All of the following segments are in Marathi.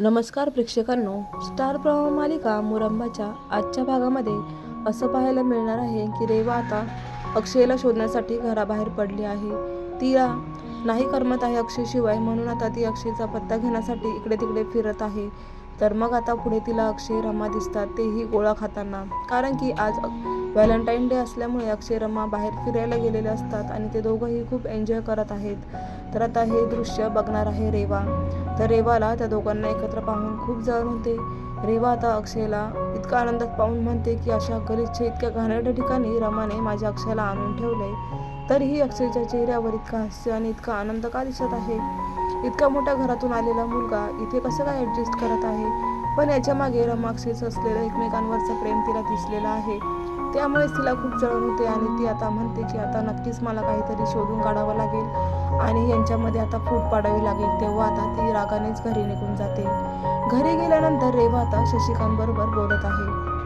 नमस्कार प्रेक्षकांनो स्टार प्रवाह मालिका मुरंबाच्या आजच्या भागामध्ये असं पाहायला मिळणार आहे की रेवा आता अक्षयला शोधण्यासाठी घराबाहेर पडली आहे. तिला नाही करमत आहे अक्षयशिवाय म्हणून आता ती अक्षयचा पत्ता घेण्यासाठी इकडे तिकडे फिरत आहे. तर मग आता पुढे तिला अक्षय रमा दिसतात तेही गोळा खाताना. कारण की आज व्हॅलेंटाईन डे असल्यामुळे अक्षय रमा बाहेर फिरायला गेलेले असतात आणि ते दोघंही खूप एन्जॉय करत आहेत. तर आता हे दृश्य बघणार आहे रेवा. तर रेवाला त्या दोघांना एकत्र पाहून खूप जळण होते. रेवा आता अक्षयला इतका आनंदात पाहून म्हणते की अशा गलिच्छ इतक्या घाणेरड्या ठिकाणी रमाने माझ्या अक्षयला आणून ठेवले तरीही अक्षयच्या चेहऱ्यावर इतका हास्य आणि इतका आनंद का दिसत आहे? इतका मोठ्या घरातून आलेला मुलगा इथे कसं काय ॲडजस्ट करत आहे? पण याच्या मागे रमा अक्षयचं असलेलं एकमेकांवरचं प्रेम तिला दिसलेलं आहे. त्यामुळेच तिला खूप जळण होते आणि ती आता म्हणते की आता नक्कीच मला काहीतरी शोधून काढावं लागेल आणि यांच्यामध्ये आता फूट पाडावी लागेल तेव्हा आता ती रागानेच घरी निघून जाते. घरी गेल्यानंतर रेवा आता शशिकांत बोलत आहे.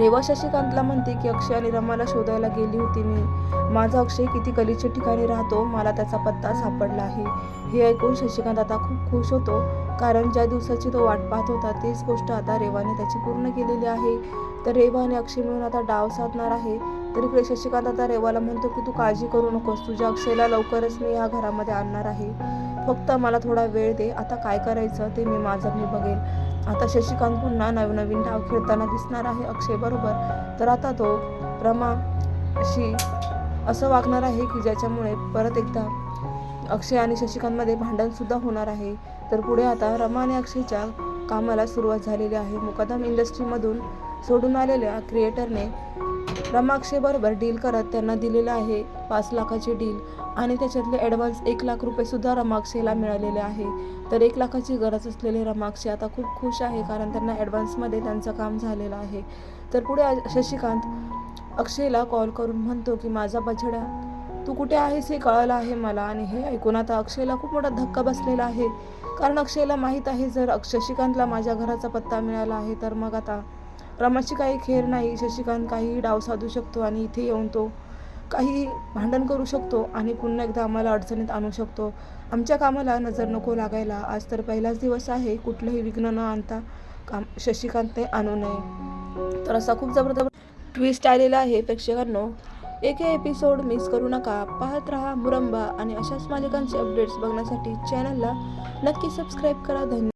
रेवा शशिकांतला म्हणते की अक्षय आणि रमाला शोधायला गेली होती मी. माझा अक्षय किती गलिच्छ ठिकाणी राहतो मला त्याचा पत्ता सापडला आहे. हे ऐकून शशिकांत आता खूप खुश होतो कारण ज्या दिवसाची तो वाट पाहत होता तीच गोष्ट आता रेवाने त्याची पूर्ण केलेली आहे. तर रेवा आणि अक्षय मिळून आता डाव साधणार आहे. तर इकडे शशिकांत आता रेवाला म्हणतो की तू काळजी करू नकोस. तुझ्या अक्षयला लवकरच मी या घरामध्ये आणणार आहे. फक्त मला थोडा वेळ दे. आता काय करायचं ते मी माझं मी बघेल. आता शशिकांत पुन्हा नवीन नवीन डाव खेळताना दिसणार आहे अक्षय बरोबर. तर आता तो रमा अशी असं वागणार आहे की ज्याच्यामुळे परत एकदा अक्षय आणि शशिकांतमध्ये भांडण सुद्धा होणार आहे. तर पुढे आता रमा आणि अक्षयच्या कामाला सुरुवात झालेली आहे. मुकादम इंडस्ट्रीमधून सोडून आलेल्या क्रिएटरने रमाक्षीबरोबर डील करत त्यांना दिलेलं आहे पाच लाखाची डील. आणि त्याच्यातले ॲडव्हान्स एक लाख रुपयेसुद्धा रमाक्षेला मिळालेले आहे. तर एक लाखाची गरज असलेले रमाक्षे आता खूप खुश आहे कारण त्यांना ॲडव्हान्समध्ये त्यांचं काम झालेलं आहे. तर पुढे आज शशिकांत अक्षयला कॉल करून म्हणतो की माझा बछड्या तू कुठे आहेस हे कळलं आहे मला आणि हे ऐकून आता अक्षयला खूप मोठा धक्का बसलेला आहे. कारण अक्षयला माहीत आहे जर शशिकांतला माझ्या घराचा पत्ता मिळाला आहे तर मग आता रमाशी काही खेर नाही शशिकांत काहीही डाव साधू शकतो आणि इथे येऊन तो काही भांडण करू शकतो आणि पुन्हा एकदा आम्हाला अडचणीत आणू शकतो. आमच्या कामाला नजर नको लागायला. आज तर पहिलाच दिवस आहे. कुठलंही विघ्न न आणता काम शशिकांतने आणू नये. तर असा खूप जबरदस्त ट्विस्ट आलेला आहे प्रेक्षकांनो. एक एपिसोड मिस करू नका. पाहत रहा मुरंबा आणि अशाच मालिकांचे अपडेट्स बघण्यासाठी चॅनलला नक्की सबस्क्राईब करा. धन्यवाद.